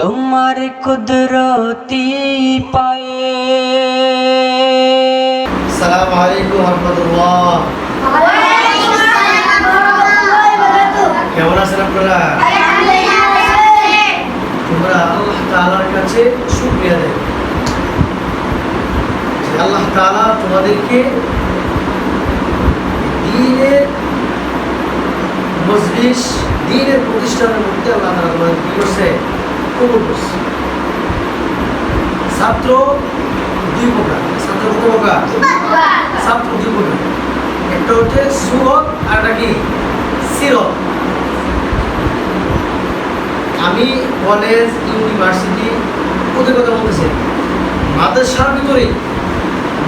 তোমার কুদরতি পায়ে। সালাম আলাইকুম রহমতুল্লাহ। কেমন আছেন আপনারা? তোমরা আল্লাহ তাআলার কাছে শুকরিয়া দেয় আল্লাহ তাআলা তোমাদেরকে দিনের মজলিস, দিনের প্রতিষ্ঠানের মধ্যে আল্লাহ তোমাদের কি করছে? কবুল ছাত্র দুই প্রকার ছাত্র কত প্রকার ছাত্র দুই প্রকার একটা হচ্ছে সুরত আর একটা কি? সিরত। আমি কলেজ ইউনিভার্সিটি ওদের কথা বলতেছি। মাদ্রাসার ভিতরে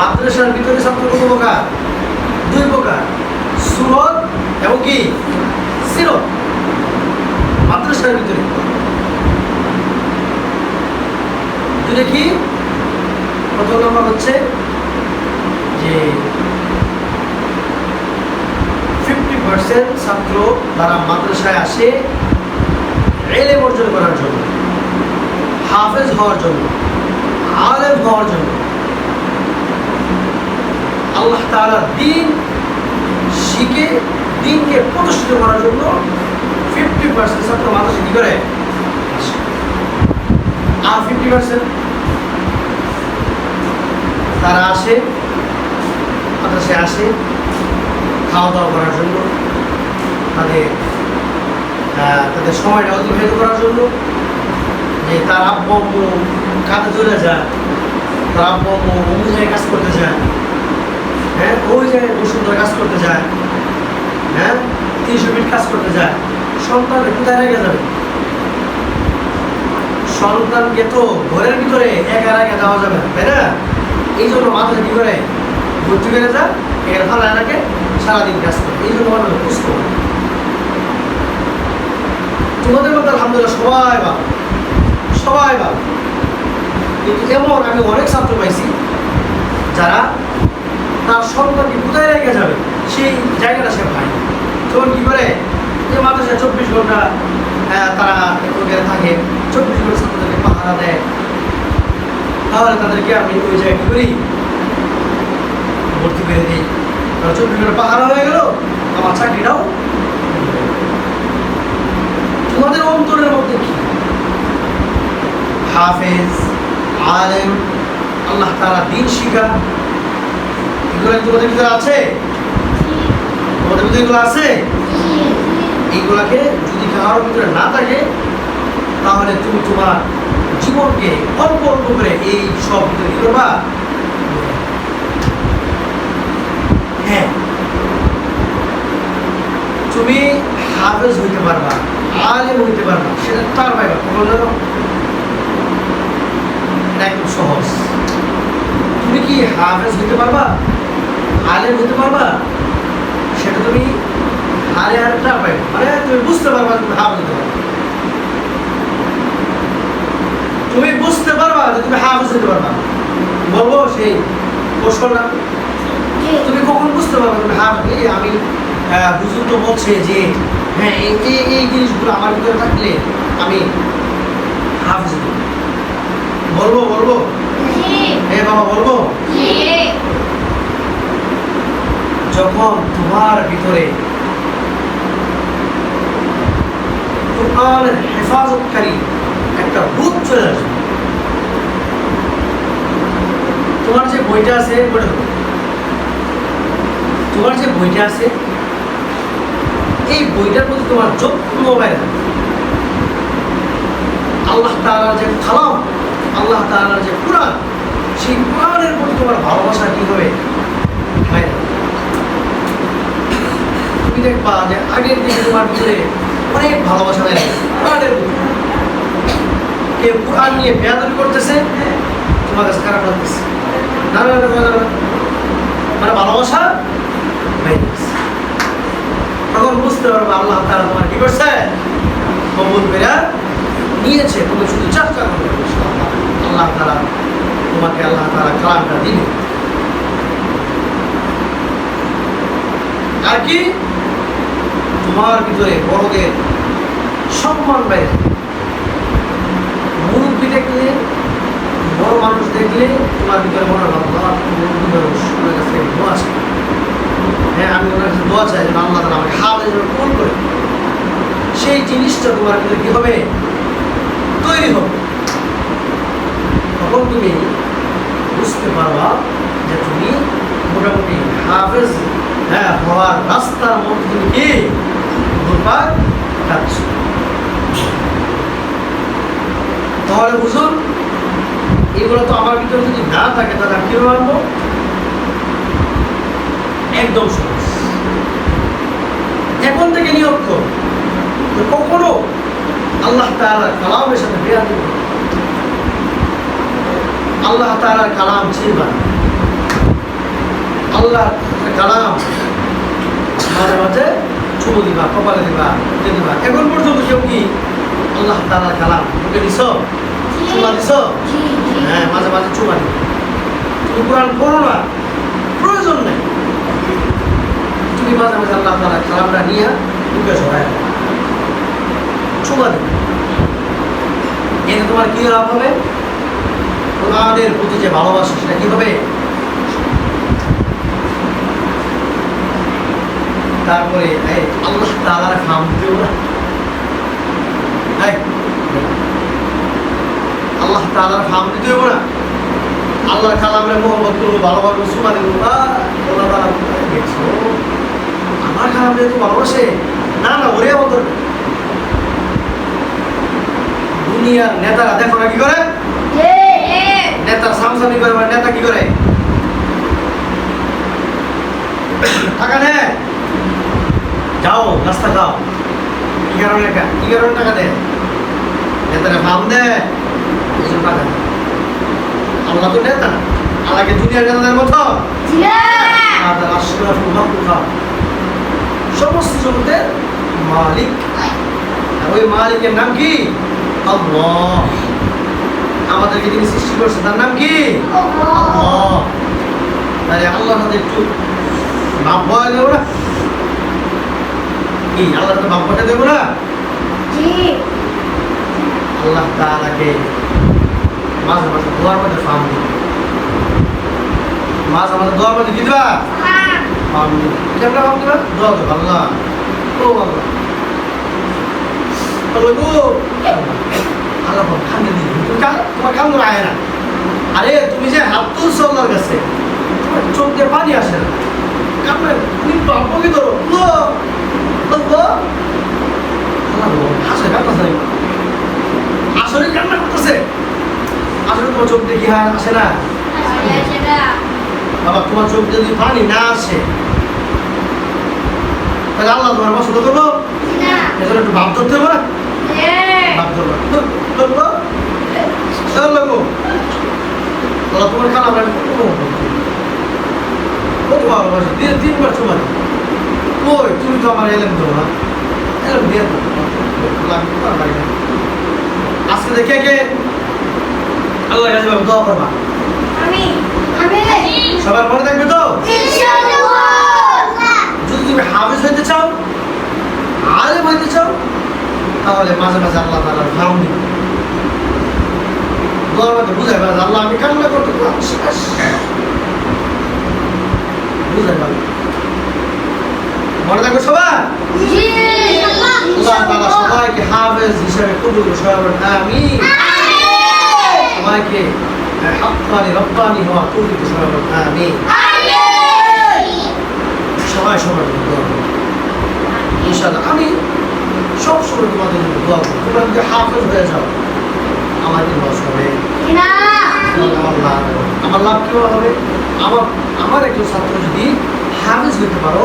মাদ্রাসার ভিতরে ছাত্র কত প্রকার দুই প্রকার, সুরত এবং কি? সিরত। মাদ্রাসার ভিতরে। দুটো কি প্রথম নম্বর হচ্ছে যে ফিফটি পার্সেন্ট ছাত্র তারা মাদ্রাসায় আসে এলেম অর্জন করার জন্য, হাফেজ হওয়ার জন্য, আলেম হওয়ার জন্য আল্লাহ তাআলার দিন শিখে, দিনকে প্রতিষ্ঠিত করার জন্য ফিফটি পার্সেন্ট ছাত্র মাদ্রাসা কি করে। আর ফিফটি পার্সেন্ট তারা আসে মাদ্রাসায় আসে খাওয়া দাওয়া করার জন্য, তাদের তাদের সময়টা অতিবাহিত করার জন্য। যে তার আব্বু আম্মু কাজে চলে যায়, তার আব্বু আম্মু অন্য জায়গায় কাজ করতে যায়। হ্যাঁ ওই জায়গায় বসুন্ধরা কাজ করতে যায়। হ্যাঁ তিনশো ফিট কাজ করতে যায়। সন্তান কোথায় রেখে যাবে? সন্তানকে তো ঘরের ভিতরে একা রেখে দেওয়া যাবে না, তাই না? এই জন্য মাথায় কি করে? ভর্তি করে যায় এখানে ভালো এলাকে সারাদিন করে এই জন্য মানুষ সুস্থ। তোমাদের মধ্যে আলহামদুলিল্লাহ সবাই ভালো সবাই ভালো। কিন্তু এমন আমি অনেক ছাত্র পাইছি, যারা তার সন্তানকে কোথায় রেখে যাবে, সেই জায়গাটা সে পায় তখন কি করে? যে মাদ্রাসায় চব্বিশ ঘণ্টা তারা ওখানে থাকে। চব্বিশ ঘণ্টা ছাত্রদেরকে পাহারা দেয়। তাহলে তাদেরকে আমি ওই জায়গায় করি? ভর্তি করে দিই। কারণ চব্বিশ ঘণ্টা পাহারা হয়ে গেল আমার চাকরিটাও তোমাদের অন্তরের মধ্যে কি? হাফেজ আলেম আল্লাহ তারা দিন শিখা এগুলো তোমাদের ভিতরে আছে? তোমাদের ভিতরে এগুলো আছে? এইগুলাকে যদি কারোর ভিতরে না থাকে, তাহলে তুমি তোমার জীবনকে অল্প অল্প করে এই সব ভিতরে কি করবা? হ্যাঁ। তুমি হাফেজ হইতে পারবা, আলেম হইতে পারবা, সেটা তার এটা একদম সহজ। তুমি কি হাফেজ হইতে পারবা, আলেম হইতে পারবা? সেটা তুমি হারে হারে তার পাইবা মানে তুমি বুঝতে পারবা তুমি হাফেজ হতে পারবা। তুমি বুঝতে পারবা যে তুমি হাফেজ হতে পারবা। বলব সেই কৌশলটা তুমি কখন বুঝতে পারবে তুমি এই আমি হুজুর তো বলছে যে হ্যাঁ এই এই এই জিনিসগুলো আমার ভিতরে থাকলে আমি হব। বলব বলব? হ্যাঁ বাবা বলব? যখন তোমার ভিতরে কোরআনের হেফাজতকারী একটা রূপ চলে আসবে। তোমার যে বইটা আছে তোমার যে বইটা আছে, এই বইটার প্রতি তোমার যত্ন বাইরে আল্লাহ তাআলার যে কালাম, আল্লাহ তাআলার যে কোরআন, সেই কোরআনের প্রতি তোমার ভালোবাসা কি হবে? তুমি দেখবা যে আগের দিকে তোমার ভিতরে অনেক ভালোবাসা বাইরে কোরআনের প্রতি কেউ কোরআন নিয়ে করতেছে তোমার কাছে খারাপ লাগতেছে। মানে ভালোবাসা তখন বুঝতে পারব আল্লাহ তারা তোমার কি করছে? কবুল নিয়েছে, তুমি শুধু আল্লাহ তারা তোমাকে আল্লাহ তারা কালামটা আর কি? তোমার ভিতরে বড়দের সম্মান বাইরে দেখলে তোমার ভিতরে মনে হয় থেকে হ্যাঁ আমি ওনার কাছে দোয়া চাই আল্লাহ আমাকে হাফেজ যেন কবুল করে। সেই জিনিসটা তোমার ভিতরে কী হবে? তৈরি হবে। তখন তুমি বুঝতে পারবা যে তুমি মোটামুটি হাফেজ হ্যাঁ হওয়ার রাস্তার মধ্যে তুমি কি? ঘুরপাক খাচ্ছ তাহলে বুঝুন এগুলো তো আমার ভিতরে যদি না থাকে তাহলে আমি কীভাবে আনব একদম সহজ। এখন থেকে নিয়োগ করো। কখনো আল্লাহ তাআলার কালামের সাথে বেয়াদি। আল্লাহ তাআলার কালাম ছিলবা আল্লাহ কালাম মাঝে মাঝে চুমু দিবা কপালে দিবা মুখে দিবা। এখন পর্যন্ত কেউ কি আল্লাহ তাআলার কালাম মুখে দিছ? চুমা দিছ হ্যাঁ মাঝে মাঝে চুমা দিবা তুমি কোরআন পড়ো না। প্রয়োজন নেই। তুমি মাঝে মাঝে আল্লাহ তাআলার কালামটা নিয়ে মুখে সরাই দিবে এতে তোমার কি লাভ হবে? কোরআনের প্রতি যে ভালোবাসা, সেটা কি হবে? তারপরে আল্লাহ তাআলার নাম দিও না। আল্লাহ তাআলার নাম দিতে হবে না। আল্লাহর কালামের মোহাম্মদ করব দেবো আহ, আল্লাহ কোথায় দেখছ আমার কালামে তো ভালোবাসে না না ওরে আমাদের দুনিয়ার নেতারা দেখো না কি করে? নেতা সামসামি করে মানে নেতা কি করে? টাকা নেয় যাও নাস্তা খাও। কি কারণে কা- কি কারণে টাকা দেয়? নেতারা ফার্ম দেয় টাকা দেয়। আল্লাহ তো নেতা। না আল্লাহকে দুনিয়ার নেতাদের মতো আল্লাহ। সমস্ত জগতের মালিক। ওই মালিকের নাম কি? আল্লাহ। আমাদেরকে সৃষ্টি করছে তার নাম কি? আল্লাহ। তাহলে সাথে একটু মাপ পাওয়া দেবো না? কি সাথে মাপ পাঠা দেবো না? আল্লাহ তাআলাকে মাঝে মাঝে দোয়ার মধ্যে ফার্ম মাঝে মাঝে দোয়ার মধ্যে কি দিবা? না। আরে, তুমি যে হাত তুলছো আল্লাহর কাছে, তোমার চোখ দিয়ে পানি আসে না। তুমি ধরো আল্লাহ আল্লাহ আল্লাহ গো, হাসে কান্না আসলে কান্না করতেছে আসলে তোমার চোখ দিয়ে কি আসে না বাবা তোমার চোখ যদি পানি না আসে তাহলে আল্লাহ তোমার পছন্দ করব? এজন্য একটু ভাব ধরতে হবে না? ভাব ধরবো। ধরবো? আল্লাহ আল্লাহ তোমার কালাম আমি কত কত ভালোবাসি দিনে তিনবার চুমারি ওই তুমি তো আমার এলেম দেবো না। এলেম দিয়ে। আজকে দেখে কে? আল্লাহ কাছে দোয়া করবা। সবার মনে থাকবে তো? যদি তুমি হাফিজ হইতে চাও আলেম হইতে চাও তাহলে মাঝে মাঝে আল্লাহ তালার ভাও দিবে দোয়ার মধ্যে বুঝাই পারে আল্লাহ আমি কান্না করতে পারছি। বুঝাই পারে মনে থাকবে সবাই আল্লাহ তালা সবাইকে হাফেজ হিসাবে কবুল করে সবাই বলেন আমিন। সবাইকে হাক্কানি রব্বানি হওয়া তৌফিক সবাই বলেন আমিন। সবাই সবার দোয়া করবেন ইনশাআল্লাহ আমি সব সময় তোমাদের জন্য দোয়া করব তোমরা যদি হাফেজ হয়ে যাও আমার কি লস হবে আমার লাভ হবে। আমার লাভ কি হবে? আমার আমার একজন ছাত্র যদি হাফেজ হইতে পারো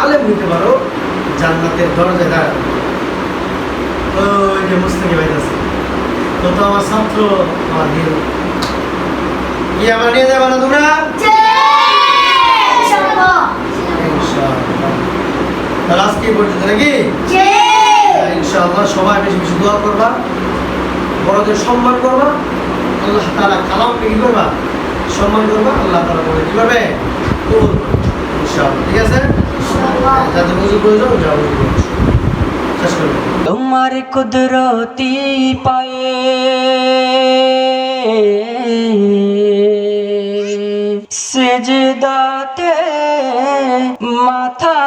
আলেম হইতে পারো জান্নাতের দরজায় দাঁড়াবে। ওই যে মুস্তাকি ভাই আছে। তো তো আমার ছাত্র আমার নিয়ে কি আমার নিয়ে যাবে না তোমরা? তাহলে আজকে পর্যন্ত নাকি? ইনশাআল্লাহ সবাই বেশি বেশি দোয়া করবা বড়দের সম্মান করবা আল্লাহ তাআলা কালামকে কি করবা? সম্মান করবা আল্লাহ তাআলা বলে কি করবে। ইনশাআল্লাহ। ঠিক আছে? যাদের বুঝে প্রয়োজন যাও বুঝে তোমার কুদরতি পায়ে। সেজদাতে মাথা